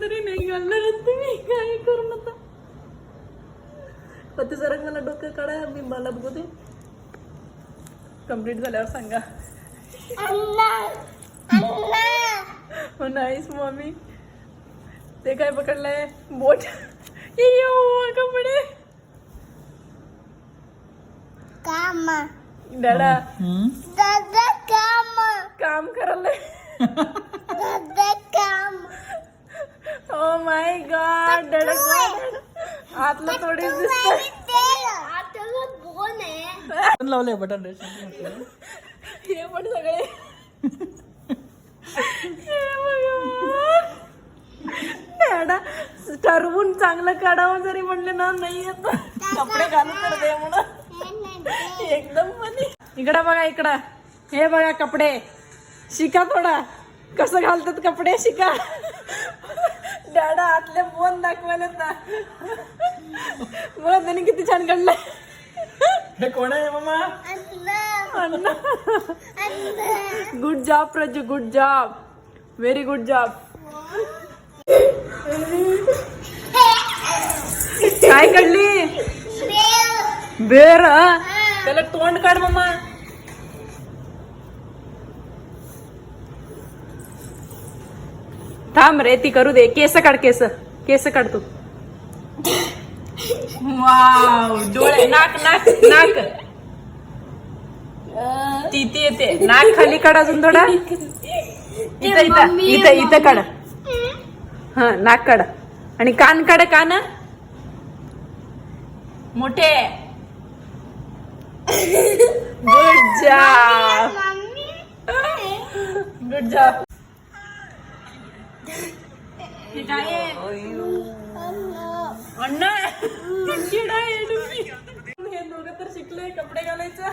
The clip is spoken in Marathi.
तरी नाही तुम्ही काय करू नका. जरा मला डोकं काढा मी मला बघू दे कंप्लीट झाल्यावर सांगा. हो नाहीस मम्मी. ते काय पकडलंय? बोट. कपडे. कामा. दादा. ओ माय गॉड डॅडा आतलं थोडी दिसत आतला बोन आहे? बटन लावलंय बटन हे पण सगळे. हे ठरवून चांगलं काढावं जरी म्हणले ना नाही येत. कपडे घालून तर दे म्हणून. एकदम इकडं बघा इकडं. हे बघा कपडे. शिका थोडा. कसं घालतात कपडे शिका. डॅडा आतले फोन दाखवायला ना. बघा त्याने किती छान काढलंय. हे कोण आहे मामा? अण्णा. Good job Praju good job very good job काय काढली? बेर हा? त्याला तोंड काढ मामा. थांब रे ती करू दे. केस काढ केस. केस काढ तू. वाव डोळे नाक नाक नाक. ती ती येते. नाक खाली काढ अजून थोडा. इथं इथं इथं इथं काढ. हा नाक काढ. आणि कान काढ कान. मोठे. Good job. Good job? अण्णा किडा आहे तुम्ही हे दोघं तर शिकले कपडे घालायचं.